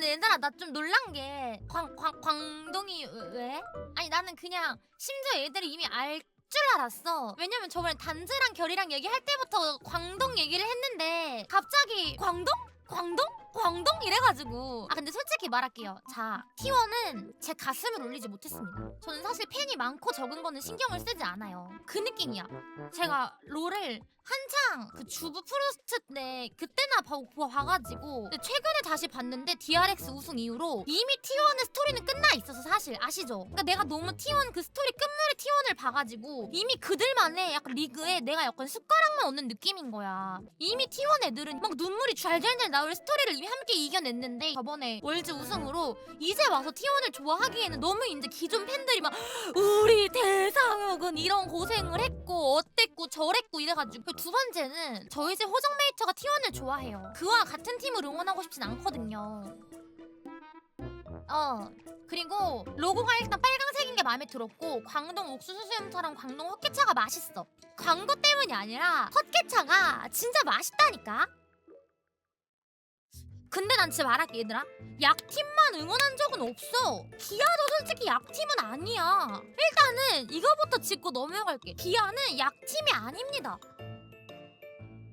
근데 얘들아 나 좀 놀란 게 광, 광, 광동이 왜? 아니 나는 그냥 심지어 얘들이 이미 알 줄 알았어 왜냐면 저번에 단즈랑 결이랑 얘기할 때부터 광동 얘기를 했는데 갑자기 광동? 광동? 광동? 이래가지고. 아 근데 솔직히 말할게요. 자 T1은 제 가슴을 울리지 못했습니다. 저는 사실 팬이 많고 적은 거는 신경을 쓰지 않아요. 그 느낌이야. 제가 롤을 한창 그 주부 프로스트 때 그때나 봐, 봐- 봐가지고 근데 최근에 다시 봤는데 DRX 우승 이후로 이미 T1의 스토리는 끝나 있어서 사실 아시죠? 그러니까 내가 너무 T1 그 스토리 끝물의 T1을 봐가지고 이미 그들만의 약간 리그에 내가 약간 숟가락만 얻는 느낌인 거야. 이미 T1 애들은 막 눈물이 잘잘잘 나올 스토리를 이미 함께 이겨냈는데 저번에 월즈 우승으로 이제 와서 T1을 좋아하기에는 너무 이제 기존 팬들이 막 우리 대상욱은 이런 고생을 했고 어땠고 저랬고 이래가지고 그두 번째는 저희 집 호정 메이터가 T1을 좋아해요. 그와 같은 팀을 응원하고 싶진 않거든요. 어 그리고 로고가 일단 빨강색인 게 마음에 들었고 광동 옥수수 수염차랑 광동 헛개차가 맛있어. 광고 때문이 아니라 헛개차가 진짜 맛있다니까 근데 난 진짜 말할게 얘들아. 약팀만 응원한 적은 없어. 기아도 솔직히 약팀은 아니야. 일단은 이거부터 짚고 넘어갈게. 기아는 약팀이 아닙니다.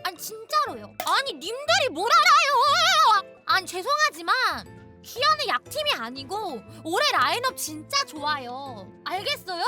아니 진짜로요. 아니 님들이 뭘 알아요! 아니 죄송하지만 기아는 약팀이 아니고 올해 라인업 진짜 좋아요. 알겠어요?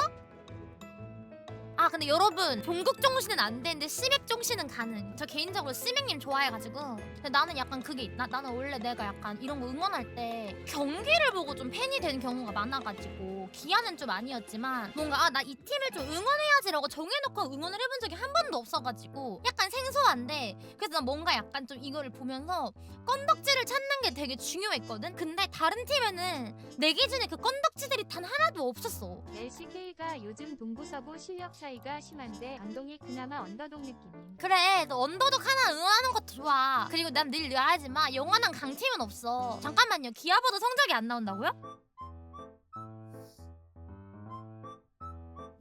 아 근데 여러분 동국 정신은 안 되는데 시맥 정신은 가능. 저 개인적으로 시맥님 좋아해가지고. 근데 나는 약간 그게 있 나 나는 원래 내가 약간 이런 거 응원할 때 경기를 보고 좀 팬이 되는 경우가 많아가지고 기아는 좀 아니었지만 뭔가 아 나 이 팀을 좀 응원해야지라고 정해놓고 응원을 해본 적이 한 번도 없어가지고 약간 생소한데 그래서 난 뭔가 약간 좀 이거를 보면서 건덕지를 찾는 게 되게 중요했거든? 근데 다른 팀에는 내 기준에 그 건덕지들이 단 하나도 없었어. LCK가 요즘 동부서부 실력 차이가 심한데 안동이 그나마 언더독 느낌임. 그래 너 언더독 하나 응원하는 것도 좋아. 그리고 난 늘 말하지만 영원한 강팀은 없어. 잠깐만요. 기아보다 성적이 안 나온다고요?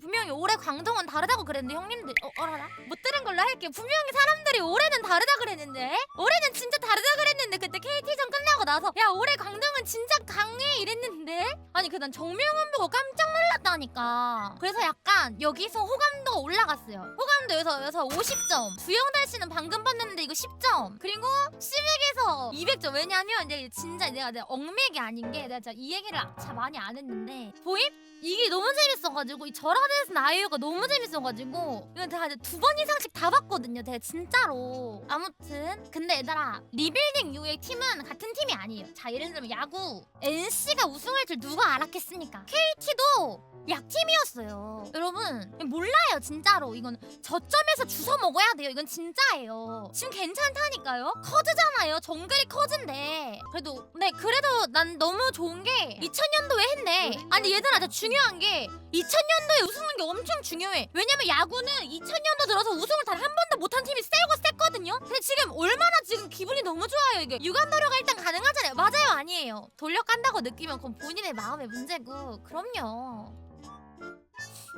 분명히 올해 광동은 다르다고 그랬는데 형님들 어 어라라 못 들은 걸로 할게 분명히 사람들이 올해는 다르다 그랬는데? 올해는 진짜 다르다 그랬는데 그때 KT전 끝나고 나서 야 올해 광동은 진짜 강해! 이랬는데? 아니 그난 정명훈 보고 깜짝 놀랐다니까. 그래서 약간 여기서 호감도가 올라갔어요. 호감도에서 여기서 50점. 주영달 씨는 방금 봤는데 이거 10점. 그리고 시맥에서 200점. 왜냐면 이제 진짜 내가 내가 얽맥이 아닌 게 내가 이 얘기를 잘 많이 안 했는데 보임? 이게 너무 재밌어가지고 이 절하데스 나이유가 너무 재밌어가지고 이거 제가 이제 두 번 이상씩 다 봤거든요 제가 진짜로. 아무튼 근데 얘들아 리빌딩 이후의 팀은 같은 팀이 아니에요. 자 예를 들면 야구. NC가 우승할 줄 누가 알았겠습니까? KT도 약팀이었어요. 여러분 몰라요 진짜로. 이건 저점에서 주워 먹어야 돼요. 이건 진짜예요. 지금 괜찮다니까요. 커즈잖아요. 정글이 커즈인데 그래도 네 그래도 난 너무 좋은 게 2000년도에 했네. 아니 얘들아 나 중요한 게 2000년도에 우승한 게 엄청 중요해. 왜냐면 야구는 2000년도 들어서 우승을 단 한 번도 못한 팀이 세고 셌거든요? 근데 지금 얼마나 지금 기분이 너무 좋아요 이게. 유관 노려가 일단 가능하잖아요. 맞아요 아니에요. 돌려간다고 느끼면 그건 본인의 마음의 문제고. 그럼요.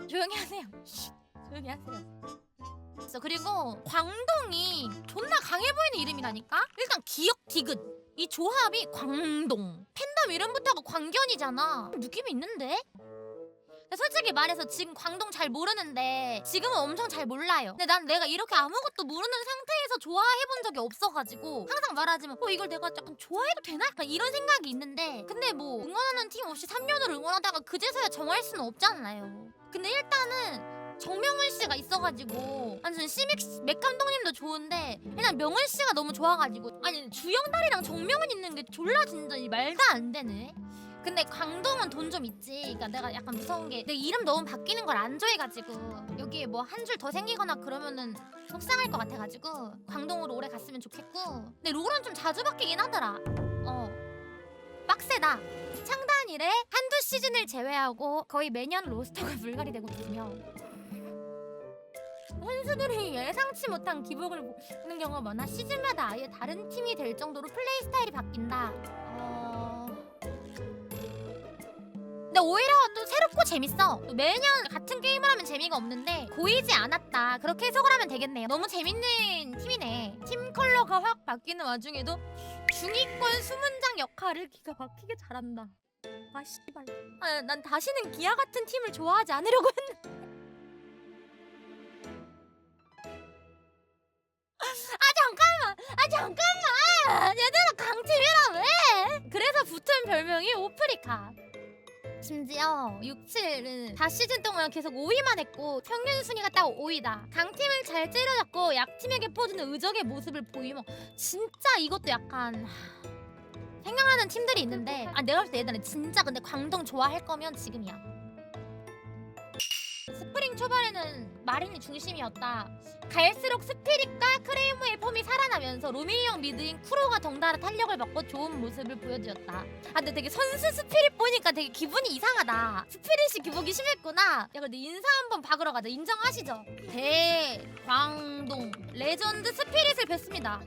조용히 하세요. 조용히 하세요. 그리고 광동이 존나 강해 보이는 이름이라니까 일단 기억 디귿 이 조합이 광동 팬덤 이름부터가 광견이잖아. 느낌이 있는데 솔직히 말해서 지금 광동 잘 모르는데 지금은 엄청 잘 몰라요 근데 난 내가 이렇게 아무것도 모르는 상태에서 좋아해본 적이 없어가지고 항상 말하지만 어 이걸 내가 약간 좋아해도 되나? 약간 이런 생각이 있는데 근데 뭐 응원하는 팀 없이 3년을 응원하다가 그제서야 정할 수는 없잖아요 근데 일단은 정명훈 씨가 있어가지고 아니 저는 시믹 맥 감독님도 좋은데 일단 명훈 씨가 너무 좋아가지고 아니 주영달이랑 정명훈 있는 게 졸라 진짜 이 말도 안 되네. 근데 광동은 돈 좀 있지. 그러니까 내가 약간 무서운 게 내 이름 너무 바뀌는 걸 안 좋아해가지고 여기에 뭐 한 줄 더 생기거나 그러면은 속상할 것 같아가지고 광동으로 오래 갔으면 좋겠고. 근데 롤은 좀 자주 바뀌긴 하더라. 어 빡세다. 창단 이래 한두 시즌을 제외하고 거의 매년 로스터가 불가리 되고 있으며 선수들이 예상치 못한 기복을 보는 경우가 많아 시즌마다 아예 다른 팀이 될 정도로 플레이 스타일이 바뀐다. 어... 근데 오히려 또 새롭고 재밌어. 또 매년 같은 게임을 하면 재미가 없는데 고이지 않았다. 그렇게 해석을 하면 되겠네요. 너무 재밌는 팀이네. 팀 컬러가 확 바뀌는 와중에도 중위권 수문장 역할을 기가 막히게 잘한다. 아 씨발. 아, 난 다시는 기아 같은 팀을 좋아하지 않으려고 했는데. 아 잠깐만. 아 잠깐만. 얘들아 강팀이라 왜? 그래서 붙은 별명이 오프리카. 심지어 6, 7은 4시즌 동안 계속 5위만 했고 평균 순위가 딱 5위다. 강팀을 잘 째려잡고 약팀에게 퍼주는 의적의 모습을 보이면 진짜 이것도 약간 하, 생각나는 팀들이 있는데 아 내가 볼 때 예전에 진짜 근데 광동 좋아할 거면 지금이야. 스프링 초반에는 마린이 중심이었다. 갈수록 스피릿과 크레이머의 폼이 살아나면서 로미형 미드인 쿠로가 덩달아 탄력을 받고 좋은 모습을 보여주었다. 아 근데 되게 선수 스피릿 보니까 되게 기분이 이상하다. 스피릿이 기복이 심했구나. 야 근데 인사 한번 박으러 가자. 인정하시죠? 대광동 레전드 스피릿을 뵀습니다.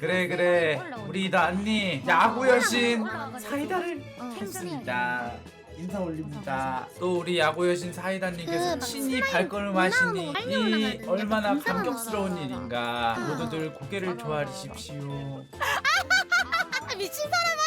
그래 그래 우리 나니 야구 여신. 사이다를 어, 했습니다. 인사 올립니다. 또 우리 야구 여신 사이다님께서 그 친히 슬라임 발걸음 하시니 문화로 이 얼마나 감사하다. 감격스러운 일인가. 아. 모두들 고개를 조아리십시오. 아, 미친 사람